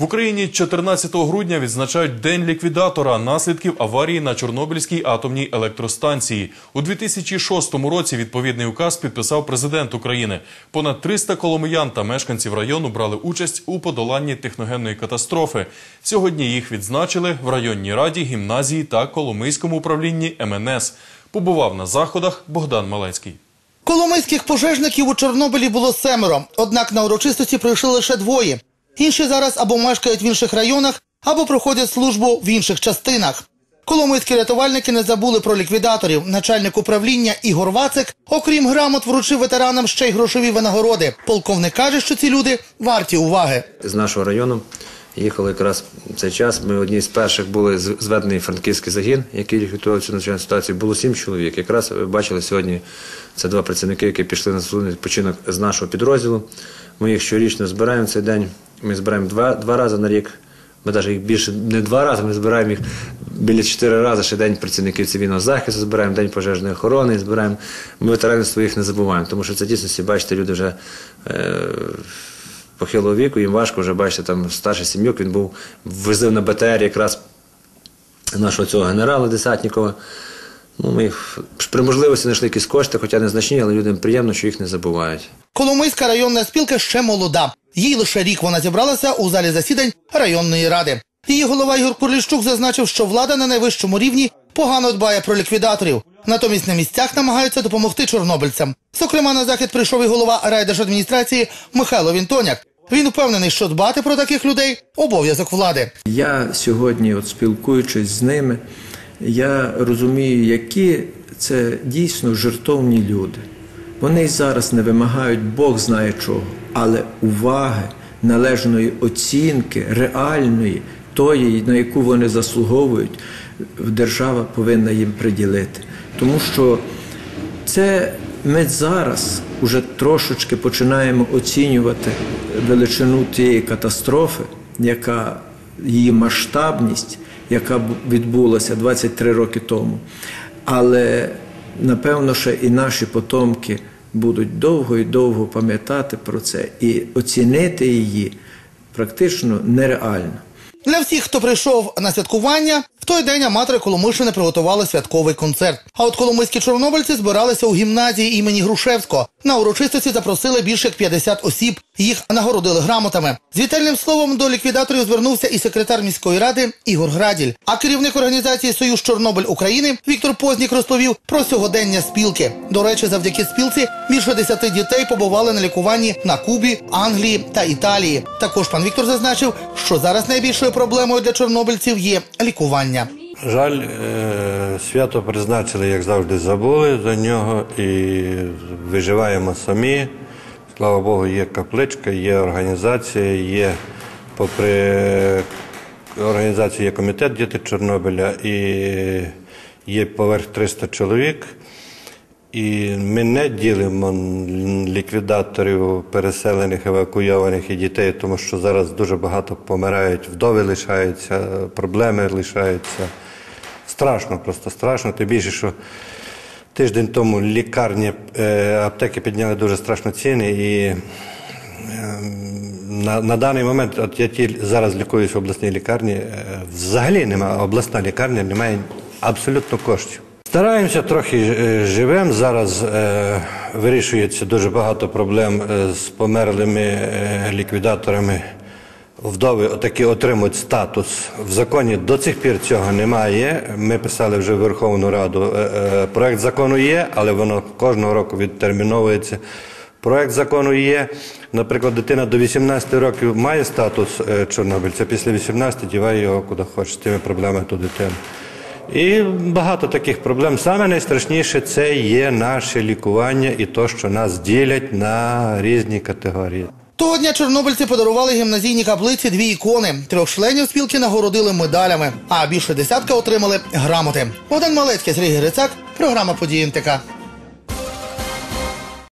В Україні 14 грудня відзначають День ліквідатора наслідків аварії на Чорнобильській атомній електростанції. У 2006 році відповідний указ підписав президент України. Понад 300 коломиян та мешканців району брали участь у подоланні техногенної катастрофи. Сьогодні їх відзначили в районній раді, гімназії та Коломийському управлінні МНС. Побував на заходах Богдан Малецький. Коломийських пожежників у Чорнобилі було семеро, однак на урочистості прийшли лише двоє. Інші зараз або мешкають в інших районах, або проходять службу в інших частинах. Коломийські рятувальники не забули про ліквідаторів. Начальник управління Ігор Вацик, окрім грамот, вручив ветеранам ще й грошові винагороди. Полковник каже, що ці люди варті уваги. з нашого району. Їхали якраз в цей час. Ми одні з перших були зведений франківський загін, який ліквідував цю надзвичайну ситуацію. Було сім чоловік. Якраз ви бачили сьогодні. Це два працівники, які пішли на заслужений відпочинок з нашого підрозділу. Ми їх щорічно збираємо цей день. Ми збираємо два, два рази на рік. Ми навіть їх більше не два рази, ми збираємо їх біля чотири рази. Ще день працівників цивільного захисту збираємо, день пожежної охорони збираємо. Ми ветеранів своїх не забуваємо, тому що це дійсно, бачите, люди вже. Е- похилого віку, їм важко вже бачите, там старший сім'юк, він був возив на БТР якраз нашого цього генерала Десятнікова. Ну, ми їх при можливості знайшли якісь кошти, хоча незначні, але людям приємно, що їх не забувають. Коломийська районна спілка ще молода. Їй лише рік вона зібралася у залі засідань районної ради. Її голова Ігор Курліщук зазначив, що влада на найвищому рівні погано дбає про ліквідаторів. Натомість на місцях намагаються допомогти чорнобильцям. Зокрема, на захід прийшов і голова райдержадміністрації Михайло Вінтоняк. Він впевнений, що дбати про таких людей обов'язок влади. Я сьогодні, от спілкуючись з ними, я розумію, які це дійсно жертовні люди. Вони зараз не вимагають Бог знає чого, але уваги, належної оцінки, реальної, тої, на яку вони заслуговують, держава повинна їм приділити. Тому що це ми зараз уже трошечки починаємо оцінювати величину тієї катастрофи, яка її масштабність, яка відбулася 23 роки тому. Але напевно, ще і наші потомки будуть довго і довго пам'ятати про це і оцінити її практично нереально. Для всіх, хто прийшов на святкування, в той день аматори Коломийщини приготували святковий концерт. А от коломийські чорнобильці збиралися у гімназії імені Грушевського. На урочистості запросили більше як 50 осіб. Їх нагородили грамотами. З вітальним словом до ліквідаторів звернувся і секретар міської ради Ігор Граділь. А керівник організації Союз Чорнобиль України Віктор Познік розповів про сьогодення спілки. До речі, завдяки спілці більше 10 дітей побували на лікуванні на Кубі, Англії та Італії. Також пан Віктор зазначив, що зараз найбільшою проблемою для чорнобильців є лікування. Жаль, е, свято призначили, як завжди, забули за нього і виживаємо самі. Слава Богу, є капличка, є організація, є попри організацію є комітет діти Чорнобиля і є поверх 300 чоловік. І ми не ділимо ліквідаторів переселених, евакуйованих і дітей, тому що зараз дуже багато помирають, вдови лишаються, проблеми лишаються. Страшно, просто страшно. Тим більше, що тиждень тому лікарні, е, аптеки підняли дуже страшно ціни і ем, на, на даний момент, от я ті зараз лікуюсь в обласній лікарні, е, взагалі немає, обласна лікарня не має абсолютно коштів. Стараємося трохи е, живемо. Зараз е, вирішується дуже багато проблем е, з померлими е, ліквідаторами. Вдови отакі отримують статус. В законі до цих пір цього немає. Ми писали вже в Верховну Раду. Проект закону є, але воно кожного року відтерміновується. Проект закону є. Наприклад, дитина до 18 років має статус чорнобильця, після 18 діває його куди хоче з тими проблемами ту дитину. І багато таких проблем. Саме найстрашніше це є наше лікування і то, що нас ділять на різні категорії. Того дня чорнобильці подарували гімназійній каплиці дві ікони. Трьох членів спілки нагородили медалями, а більше десятка отримали грамоти. Богдан Малецький, Сергій Грицак, програма «Події НТК».